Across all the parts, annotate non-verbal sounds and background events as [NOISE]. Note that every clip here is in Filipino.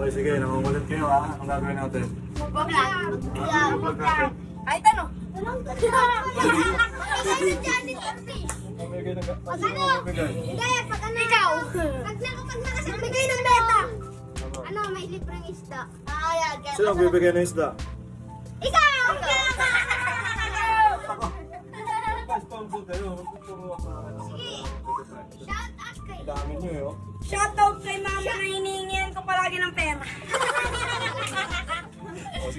Okay, sige. Nangungulit kayo ha. Ang gagawin natin? Vlog. Vlog natin. Ay, tanong. Tanong. Bigay na Pag Sino ano? Hindi, pag ano? Ikaw. Pag nakapag nakasabigay ng beta. Ano, may libreng isda. Ah, yan. Sino ang bibigay ng isda? Ikaw!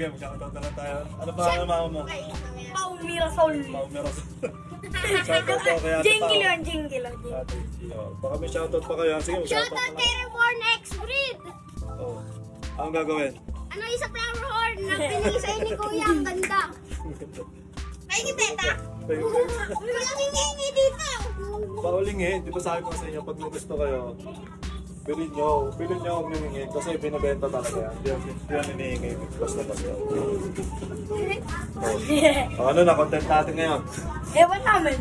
Sige, mag-shoutout na lang tayo. Ano pa ang mama mo? Pau Mirasol. Pao meron. Shoutout po kaya. Jingle yun, jingle yun. Ate, oh, Baka may shoutout pa kayo. Sige, Shout mag-shoutout out na kay lang. Reborn X Breed. Oh. Anong gagawin? Ano yung sa flower horn na pinili sa'yo ni Kuya? Ang ganda. May beta? Walang hingi dito. Pauling eh, di ba sabi ko sa inyo, pag may gusto kayo, bilhin nyo, bilhin nyo ang hinihingi kasi binibenta talaga yan. Hindi yan, hindi yan hinihingi, basta basta. Oh. [LAUGHS] ano na, content natin ngayon. Ewan namin.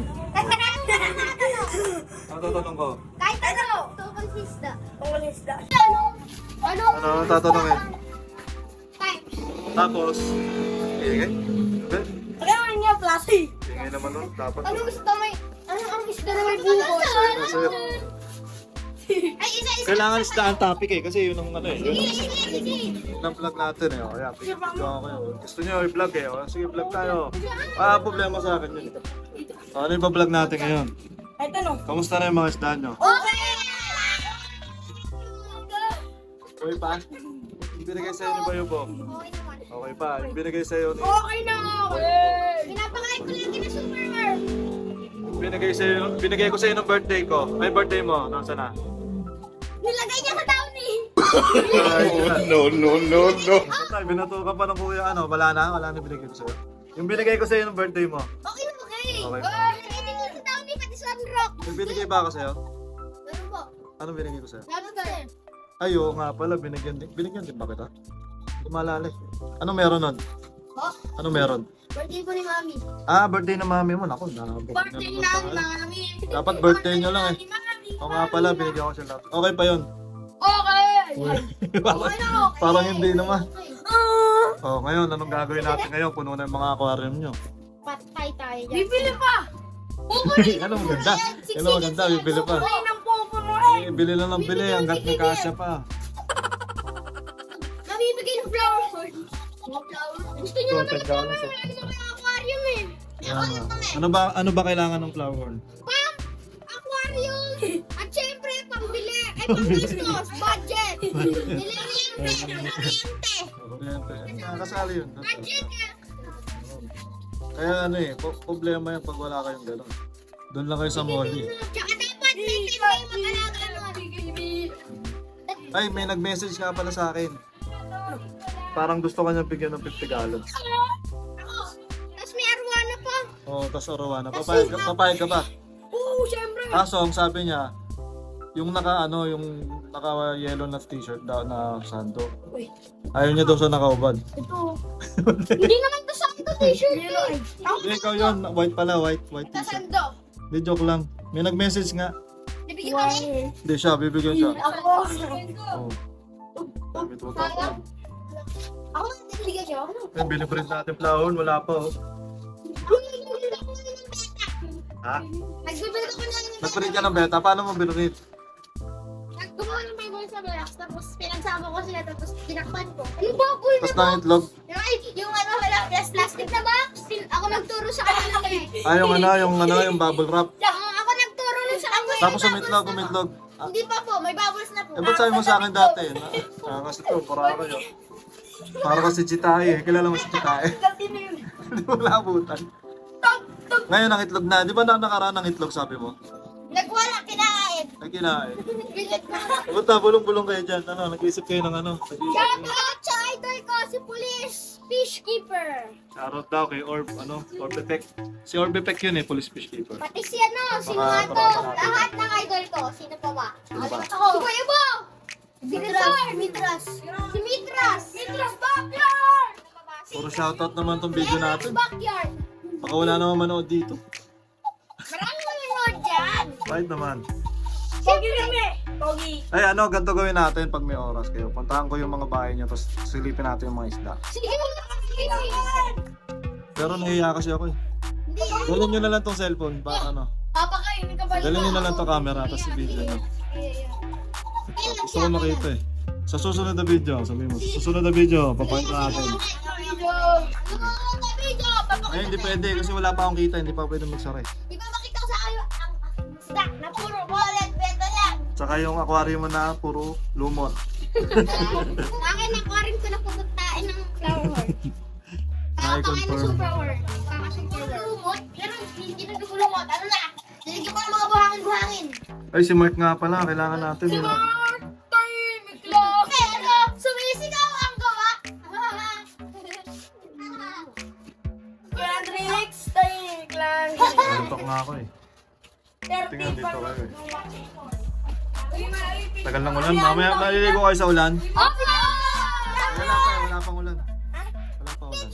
Ano tatanong ko? Kahit ano. Isda. Tungkol isda. Ano? Ano? Ano ang tatanungin? Times. Tapos? Hindi. Kaya nga niya, plasi. Hinihingi naman nun, dapat. Ano gusto may... Ano ang isda na may bungkol? Kasi, Ay, isa-isa. kailangan isda ang topic eh, kasi yun ang ano eh. Sige, sige, sige. ng vlog natin eh. O, Ayan, video ako kayo. Gusto nyo i-vlog eh. O, sige, vlog tayo. Ah, problema sa akin yun. O, ano yung vlog natin ngayon? Ay, tanong. Kamusta na yung mga isda nyo? Okay! Okay pa? Binigay sa'yo ni Bayo Bo. Okay naman. Okay pa. Binigay sa'yo ni... Okay na, okay. Pinapakain ko lagi na supermarket. Binigay sa'yo... Binigay ko sa'yo ng birthday ko. May birthday mo. Nasaan na? No, no, no, no. Basta, binato ka pa ng kuya. Ano, wala na? Wala na binigay ko sa'yo. Yung binigay ko sa'yo ng birthday mo. Okay na, okay. Okay. Oh, nilagay niya sa downy pati sunrock. May binigay ba ako sa'yo? Ano po? Ano binigay ko sa'yo? Ko eh. Ay, oo nga pala. Binigyan din. Binigyan din ba kita? Hindi ko maalala eh. Ano meron nun? Oh, Ano meron? birthday po ni Mami. Ah, birthday ng mami mo. Naku, na Birthday na ni Mami. Dapat birthday nyo lang eh. Ni Mami. Oo nga pala, binigyan ko siya lahat. Okay pa yun. Okay. parang, Okay na, okay. parang hindi naman. Okay. Oh, ngayon, anong gagawin natin ngayon? Puno na yung mga aquarium nyo. Patay tayo dyan. Bibili pa. ano maganda? Ano maganda? Bibili pa. Nang popo mo eh. Eh, bili lang ng bili hanggat may kasya pa. Namibigay ng flower horn. Gusto niyo naman ng flower horn. Sa mga aquarium eh. Nga. Ano ba ano ba kailangan ng flower horn? Pam! Aquarium! At syempre, pambili. Ay, panggastos. Budget. Niliriente. Kuryente. Nakakasali yun. Eh. Kaya ano eh, po- problema yan pag wala kayong gano'n. Doon lang kayo sa mall eh. Tsaka dapat may time kayo mag-alaga nun. Ay, may nag-message nga pala sa akin. Parang gusto ka bigyan ng 50 gallons. Ako. Tapos may arwana pa. Oo, oh, tas arawana. Papayag, ka- papayag ka ba? Oo, syempre. Kaso, ang sabi niya, yung naka ano, yung naka yellow na t-shirt daw na sando. Uy. Ayaw niya daw sa nakaubad. Ito. [LAUGHS] Hindi naman to sakto t-shirt Yellow eh. Hindi, ikaw yun. White pala, white, white Ito t-shirt. sando. Hindi, joke lang. May nag-message nga. Nabigyan ka rin. Hindi siya, bibigyan siya. Ako. Oo. Sabi ko pa. Ako na nabigyan siya. Ako na. Yan, biniprint natin flower, wala pa oh. Nagbibili ako na ng beta. Ha? Nagbibili ako na ng Nag-print ka ng beta, paano mo binurint? Tapos pinagsama ko sila, tapos tinakpan ko. Ano ba? Cool Tapos na itlog. Ay, yung ano, wala, plus plastic na box. Pin- Ako nagturo sa kanila eh. [LAUGHS] Ah, yung ano, yung ano, yung bubble wrap. Ako, ako nagturo nun sa kanila. Tapos umitlog, umitlog. Ah, Hindi pa po, may bubbles na po. eh, ba't sabi mo sa akin dati? Na, ah, kasi to, para kayo. Para kasi Chitae, eh. kilala mo si Chitae. [LAUGHS] Na yun. Hindi mo naabutan. Ngayon ang itlog na, di ba na nakaraan ang itlog sabi mo? Kinain. Punta, bulong-bulong kayo dyan. Ano, nag-isip kayo ng ano. Shout out sa idol ko, si Police Fishkeeper. Shoutout daw kay Orb, ano, Orbepek. Si Orbepek yun eh, police fish keeper. Pati si ano, si Mato. natin. Lahat ng idol ko. Sino pa ba? Sino ba? Ako. Si Kuya Bo. Mitras. Mitras. Si Mitras. Mitras Backyard. Puro shoutout naman tong video natin. Backyard. Baka wala naman manood dito. Maraming manonood dyan. Kahit naman. Sige kami. Pogi. Ay ano, ganito gawin natin pag may oras kayo. Puntahan ko yung mga bahay niyo, tapos silipin natin yung mga isda. Sige. Sige. Pero nahiya kasi ako eh. Hindi. Dalhin nyo na lang tong cellphone, ba ano? Papakainin ka ba? Dalhin nyo na lang tong camera, tapos i video nyo. Gusto ko makita eh. Sa susunod na video, sabihin mo, sa susunod na video, papakita natin. Ay, hindi pwede kasi wala pa akong kita, hindi pa pwede magsara eh. Di ba makita ko sa kayo ang isda na puro yan? Tsaka yung aquarium mo na puro lumot. [LAUGHS] Akin, aquarium ko na pupuntain ng flower horn. I Kaya pa confirm. super. Kaka super horn. Pero hindi na lumot. Ano na? Niligyan ko ng mga buhangin-buhangin. Ay, si Mark nga pala, kailangan natin. eh. Tahimik lang. Pero, sumisigaw ang gawa. [LAUGHS] Kaya Andrix, tahimik lang. Nantok na ako eh. 30 Tingnan dito kayo eh. Tagal ng ulan, mamaya maliligo kayo sa ulan. Oh, Wala pa, wala pang ulan. Wala pa ulan.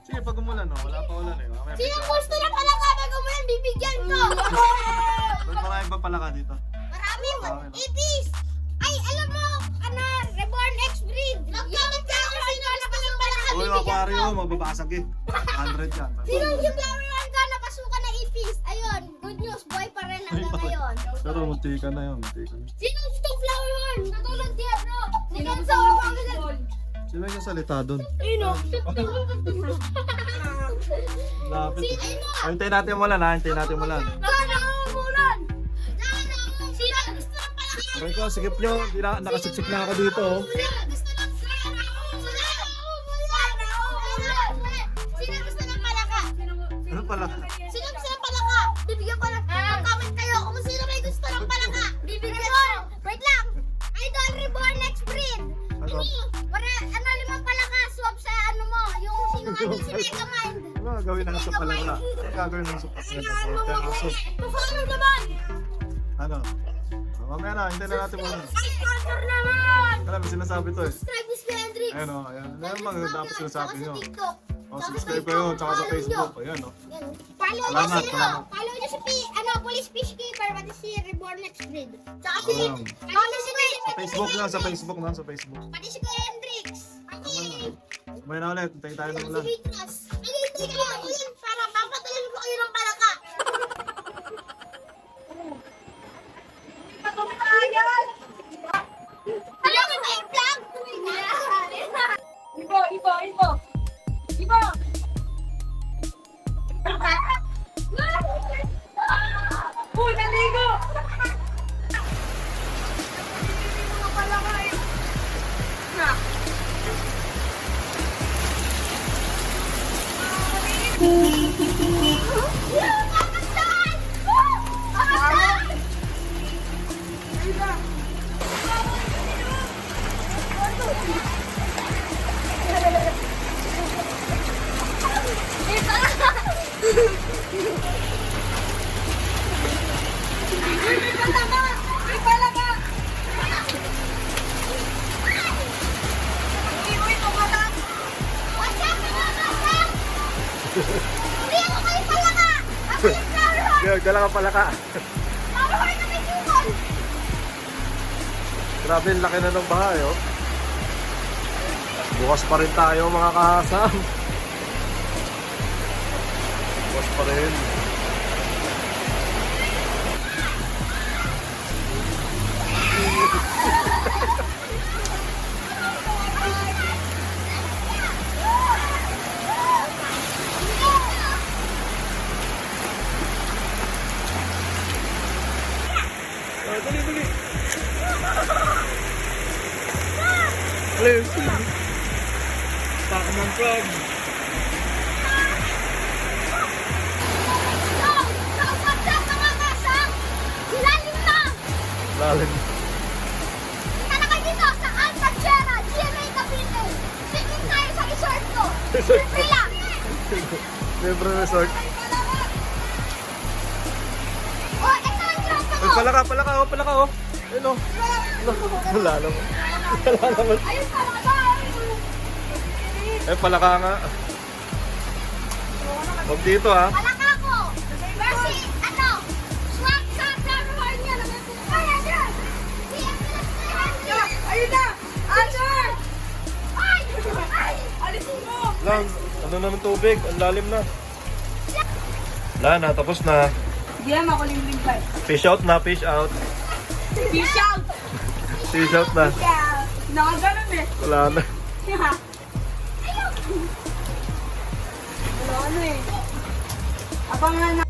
Sige, pag umulan, no? wala pa ulan eh. Mamaya Sino gusto na pala ka bago mo yan bibigyan ko? Ba't marami ba pala ka dito? Marami? Ipis. Ay, alam mo, ano, reborn X-breed. Magkakit ka kung sino na palang pala ka Uy, bibigyan ko. aquarium, mababasag eh. 100 yan. Sino yung flower ka napasukan na ipis? Ayun, good news, boy Pero munti ka na yun, munti ka na. Sino gusto flower one? Katulad di ano? Ni Kenzo o Pangasinan? Sino yung salita doon? Sino? Lapit. Sino? Ay, no. Ay, hintayin natin yung ulan ha, hintayin natin yung ulan. Sana umulan. Sana umulan. Sino gusto ng palaki? Aray ko, sikip nyo, nakasiksik na ako dito oh. Sino gusto Di si Mega Mind. Ano gagawin ng sa pala wala? Ano gagawin ng pala? Follow naman. Ano? Oh, mamaya na, hintayin na natin muna. Sponsor naman. Alam, sinasabi to eh. Subscribe Kuya Hendrix. Ayun o, ayan. Ano yung mga dapat sinasabi nyo? O, Tsaka subscribe kayo, tsaka sa Facebook. Ayan o. Follow nyo si ano, salamat. follow nyo si P, ano, Police Fish Keeper, pati si Reborn Next Breed. Tsaka si, Ayan. follow si Sa Facebook na, sa Facebook na, sa Facebook. Pati si Kuya Hendrix. Pati Mamaya na ulit, hintayin tayo ng ulan. Nag-iintay kayo ng ulan Ay, may sukol! Grabe, laki na ng bahay oh. Bukas pa rin tayo mga kahasam. Bukas pa rin. Kasang? Ilalim na! Lalim. Kayo dito sa Alta Sierra, GMA Cavite. Tingin tayo sa resort ko. Libre lang. Libre resort. Oh, ito ang tropa ko. pala ka, pala ka, oh, pala ka, oh. Ayun, oh. Wala. Wala. Ayun! Eh, palaka nga. Huwag dito ha. Palaka ko! Mercy! Ano? Swag sa January niya! Kaya dyan! Ayun na! Ador! Ay! Ay! Alisin mo! Lang, ano ng tubig? Ang lalim na. Wala na, tapos na. Hindi na makulimlim pa. Fish out na, fish out. Fish out! fish out na. Fish out! Nakaganon eh. Wala na. Wala ano eh. Abangan na.